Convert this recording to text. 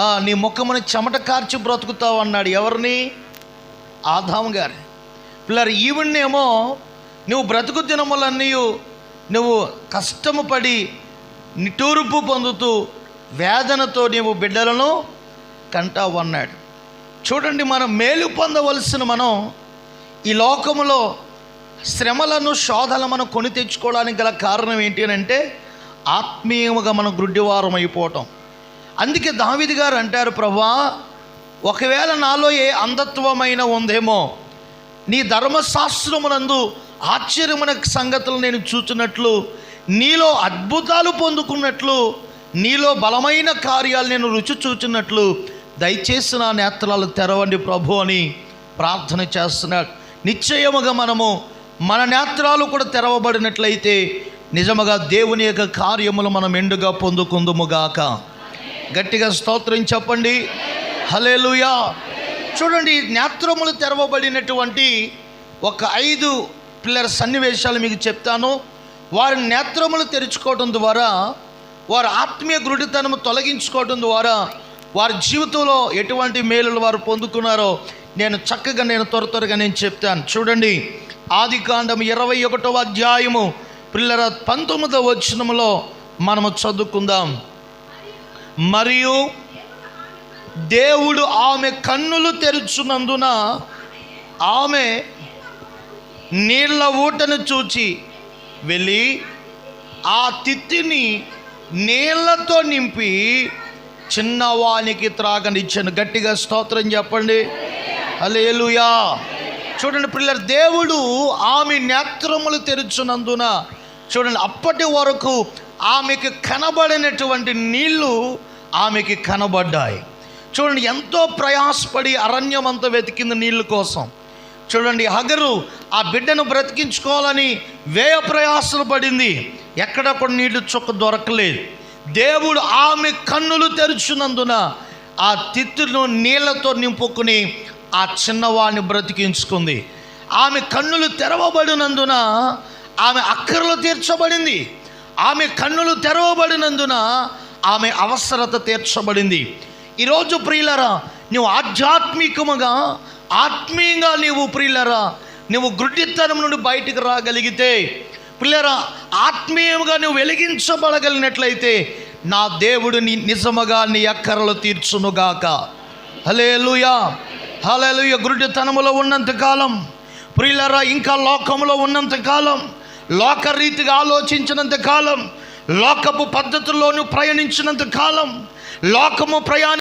నీ ముఖముని చెమట కార్చి బ్రతుకుతావు అన్నాడు. ఎవరిని? ఆదాము గారి. పిల్లలు ఏమో నువ్వు బ్రతుకు దినములన్నీ నువ్వు కష్టము పడి నిటూర్పు పొందుతూ వేదనతో నీవు బిడ్డలను కంటావు అన్నాడు. చూడండి మనం మేలు పొందవలసిన మనం ఈ లోకములో శ్రమలను శోధన మనం కొని తెచ్చుకోవడానికి గల కారణం ఏంటి అని అంటే ఆత్మీయముగా మనం గ్రుడ్డివారం అయిపోవటం అందుకే దావిది గారు అంటారు ప్రభా ఒకవేళ నాలో ఏ అంధత్వమైన ఉందేమో నీ ధర్మశాస్త్రమునందు ఆశ్చర్యమైన సంగతులు నేను చూచినట్లు నీలో అద్భుతాలు పొందుకున్నట్లు నీలో బలమైన కార్యాలు నేను రుచి చూచినట్లు దయచేసి నా నేత్రాలు తెరవండి ప్రభు అని ప్రార్థన చేస్తున్నాడు. నిశ్చయముగా మనము మన నేత్రాలు కూడా తెరవబడినట్లయితే నిజముగా దేవుని యొక్క కార్యములు మనం ఎండుగా పొందుకుందుముగాక గట్టిగా స్తోత్రం చెప్పండి. హలేలుయా చూడండి నేత్రములు తెరవబడినటువంటి ఒక ఐదు పిల్లల సన్నివేశాలు మీకు చెప్తాను. వారి నేత్రములు తెరుచుకోవడం ద్వారా వారి ఆత్మీయ గృఢితనము తొలగించుకోవడం ద్వారా వారి జీవితంలో ఎటువంటి మేలులు వారు పొందుకున్నారో నేను చక్కగా నేను త్వర త్వరగా నేను చెప్తాను. చూడండి ఆది కాండం ఇరవై ఒకటవ అధ్యాయము పిల్లల పంతొమ్మిదవ వచనములో మనము చదువుకుందాం. మరియు దేవుడు ఆమె కన్నులు తెరుచున్నందున ఆమె నీళ్ళ ఊటను చూచి వెళ్ళి ఆ తిత్తిని నీళ్ళతో నింపి చిన్నవానికి త్రాగనిచ్చాను. గట్టిగా స్తోత్రం చెప్పండి. అలేలుయా చూడండి పిల్లలు దేవుడు ఆమె నేత్రములు తెరుచున్నందున చూడండి అప్పటి వరకు ఆమెకి కనబడినటువంటి నీళ్ళు ఆమెకి కనబడ్డాయి. చూడండి ఎంతో ప్రయాసపడి అరణ్యం అంతా వెతికింది నీళ్ళ కోసం. చూడండి హగరు ఆ బిడ్డను బ్రతికించుకోవాలని వేయ ప్రయాసలు పడింది. ఎక్కడ కూడా నీళ్ళు చుక్క దొరకలేదు. దేవుడు ఆమె కన్నులు తెరుచున్నందున ఆ తిత్తును నీళ్ళతో నింపుకుని ఆ చిన్నవాడిని బ్రతికించుకుంది. ఆమె కన్నులు తెరవబడినందున ఆమె అక్కర్లు తీర్చబడింది. ఆమె కన్నులు తెరవబడినందున ఆమె అవసరత తీర్చబడింది. ఈరోజు ప్రియులరా నువ్వు ఆధ్యాత్మికముగా ఆత్మీయంగా నీవు ప్రియులరా నువ్వు గుడ్డితనం నుండి బయటికి రాగలిగితే పిల్లరా ఆత్మీయంగా నువ్వు వెలిగించబడగలిగినట్లయితే నా దేవుడు నీ నిజముగా నీ అక్కరలు తీర్చునుగాక. హలేలుయా హలేలుయ గురుడితనములో ఉన్నంతకాలం ప్రియులరా ఇంకా లోకములో ఉన్నంతకాలం లోకరీతిగా ఆలోచించినంత కాలం లోకపు పద్ధతుల్లోనూ ప్రయాణించినంత కాలం లోకము ప్రయాణ